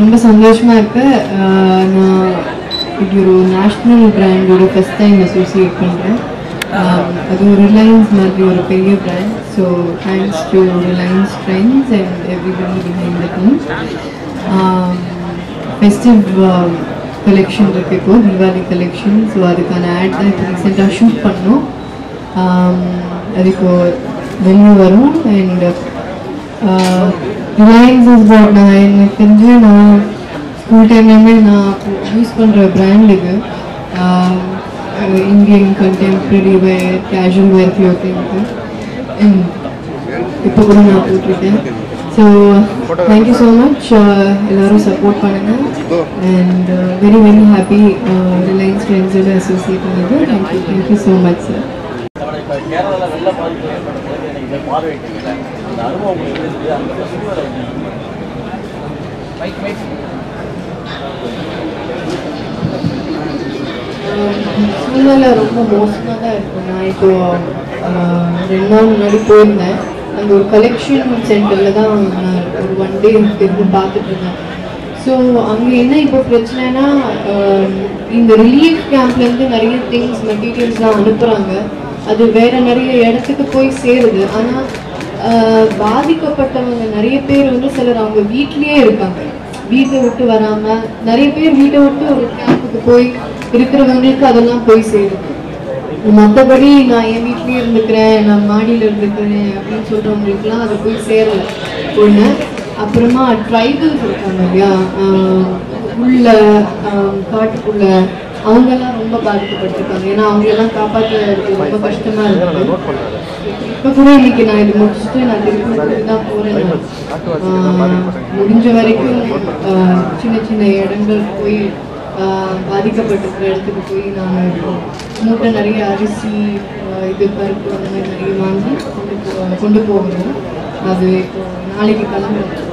ரொம்ப சந்தோஷமா இருக்கு. நான் இப்படி ஒரு நேஷ்னல் பிராண்டோட ஃபஸ்ட் டைம் அசோசியேட் பண்ணுறேன் அது ஒரு ரிலையன்ஸ் மாதிரி ஒரு பெரிய brand so thanks to Reliance friends and everybody behind the team festive collection இருக்கு இப்போ தீபாவளி கலெக்ஷன் ஸோ அதுக்கான ஆட் தான் இப்போ ரீசெண்டாக ஷூட் பண்ணோம். அது இப்போ வெளியே வரும். அண்ட் ரிலையன்ஸ் இஸ் பட் நான் எனக்கு தெரிஞ்சு நான் ஸ்கூல் டைம்லேருந்தே நான் யூஸ் பண்ணுற பிராண்ட் இது. Indian contemporary wear casual wear க்ளோத்திங்க்கு and இப்போ கூட நான் போட்டிருக்கேன். So thank you so much எல்லோரும் சப்போர்ட் பண்ணுங்கள் and very very happy Reliance ஃப்ரெண்ட்ஸோட அசோசியேட் பண்ணது thank you thank you so much sir அந்த அனுபவம் அந்த ஃபெஸ்டிவலை சூழ்நிலை ரொம்ப மோசமாக தான் இருக்கும் நான் இப்போ ரெண்டு நாள் முன்னாடி போயிருந்தேன். அந்த ஒரு கலெக்ஷன் சென்டரில் தான் நான் ஒரு ஒன் டே இருந்து பார்த்துட்டு இருந்தேன். ஸோ அங்கே என்ன இப்போ பிரச்சனைனா இந்த ரிலீஃப் கேம்ப்லேருந்து நிறைய திங்ஸ் மெட்டீரியல்ஸ்லாம் அனுப்புகிறாங்க அது வேற நிறைய இடத்துக்கு போய் சேருது. ஆனால் பாதிக்கப்பட்டவங்க நிறைய பேர் வந்து சிலர் அவங்க வீட்லேயே இருக்காங்க வீட்டை விட்டு வராம நிறைய பேர் வீட்டை விட்டு ஒரு கேம்புக்கு போய் இருக்கிறவங்களுக்கு அதெல்லாம் போய் சேருது மற்றபடி நான் என் வீட்லயே இருந்துக்கிறேன் நான் மாடியில இருந்துக்கிறேன் அப்படின்னு சொல்கிறவங்களுக்குலாம் அதை போய் சேரல. ஒண்ணு அப்புறமா ட்ரைபல்ஸ் இருக்காங்க இல்லையா? உள்ள ஆஹ் காட்டுக்குள்ள அவங்கெல்லாம் ரொம்ப பாதிக்கப்பட்டிருக்காங்க. ஏன்னா அவங்களெல்லாம் காப்பாற்றுறது ரொம்ப கஷ்டமா இருக்கு. இப்போ கூட இன்னைக்கு நான் இது முடிச்சுட்டு நான் திருப்பி தான் போறேன். முடிஞ்ச வரைக்கும் சின்ன சின்ன இடங்கள் போய் பாதிக்கப்பட்டிருக்கிற இடத்துக்கு போய் நான் மூட்டை நிறைய அரிசி இது பருப்பு அந்த மாதிரி நிறைய வாங்கி கொண்டு போ கொண்டு போகணும் அது இப்போ நாளைக்கு கிளம்புறது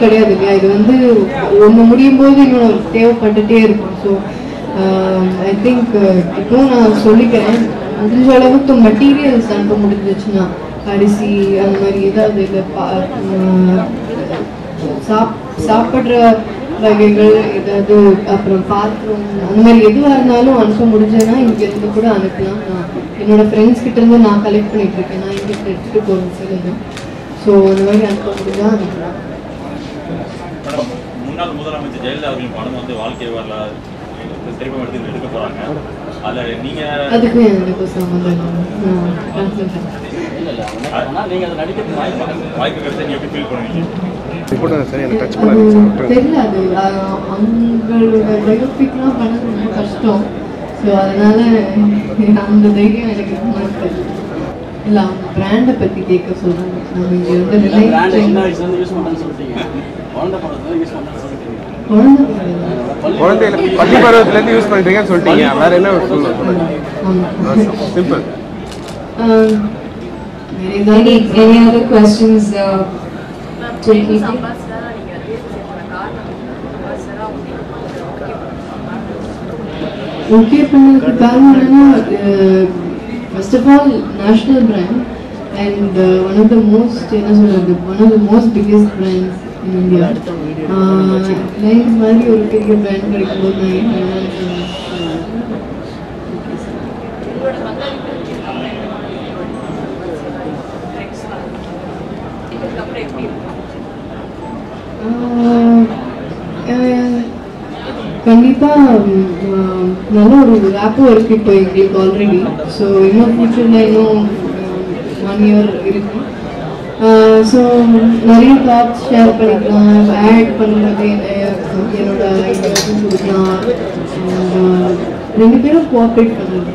கிடையாது இல்லையா? இது வந்து ஒன்று முடியும் போது இன்னொன்று தேவைப்பட்டுட்டே இருக்கும். So Uh, I think uh, இப்போ நான் சொல்லிக்கிறேன் முடிஞ்ச அளவுக்கு மெட்டீரியல்ஸ் அனுப்ப முடிஞ்சிச்சுன்னா அரிசி அந்த மாதிரி ஏதாவது இல்லை பா uh, சாப் சாப்பிட்ற வகைகள் ஏதாவது அப்புறம் பாத்திரம் அந்த மாதிரி எதுவாக இருந்தாலும் அனுப்ப முடிஞ்சதுன்னா இங்கேருந்து கூட அனுப்பலாம். நான் என்னோட ஃப்ரெண்ட்ஸ் கிட்ட இருந்து நான் கலெக்ட் பண்ணிட்டு இருக்கேன். நான் இங்கே எடுத்துகிட்டு போகிறேன் சிலது. ஸோ அந்த மாதிரி அனுப்ப முடிஞ்சா அனுப்பலாம். முன்னாள் முதலமைச்சர் ஜெயலலிதா அவர்களின் படம் வந்து வாழ்க்கை வரலாறு திரைப்படம் எடுத்து எடுக்க போறாங்க. அதுல நீங்க அதுக்கும் எனக்கு சம்மந்தம் நீங்கள் அதை நடிக்கிறதுக்கு வாய்ப்பு கிடைச்சா நீங்க எப்படி ஃபீல் பண்ணுவீங்க? தெரியல அது அவங்களோட பயோபிக்லாம் பண்ணது ரொம்ப கஷ்டம். ஸோ அதனால அந்த தைரியம் எனக்கு இல்லை அவங்க பிராண்டை பற்றி கேட்க சொல்கிறாங்க நம்ம இங்கே வந்து பிராண்ட் சின்ன ரிலையன்ஸ் வயசுலேருந்து யூஸ் பண்ணுறேன்னு சொல்லிட்டீங்க குழந்தை படத்துல யூஸ் பண்ணுறேன்னு சொல்லிட்டீங்க குழந்தை பிறகு. குழந்தையில பள்ளி பருவத்துல இருந்து யூஸ் பண்ணிட்டீங்கன்னு சொல்லிட்டீங்க வேற என்ன சொல்லணும் ஆமாம் சிம்பிள் Um, வேற ஏதாவது Any, any other questions uh, to people? Okay பண்ணதுக்கு காரணம் என்னன்னா first of all national brand and one of the most என்ன சொல்றது one of the most biggest brands in India lines மாதிரி ஒரு பெரிய பிராண்ட் கிடைக்கும்போது நான் ஏன் வேணாம்னு சொன்னேன். ஆஹ் ஆஹ் கண்டிப்பா ம், ஆஹ், நல்ல ஒரு ரேப்பும் இருக்கு இப்போ எங்களுக்கு ஆல்ரெடி ஸோ இன்னும் ஃபியூச்சரில் இன்னும் ஒன் இயர் இருக்கு Uh, ஸோ நிறைய தாட்ஸ் ஷேர் பண்ணிக்கலாம். ஆட் பண்ணுறது என்னோட ஐடியாஸும் கொடுக்கலாம் ரெண்டு பேரும் கோஆப்ரேட் பண்ணுறது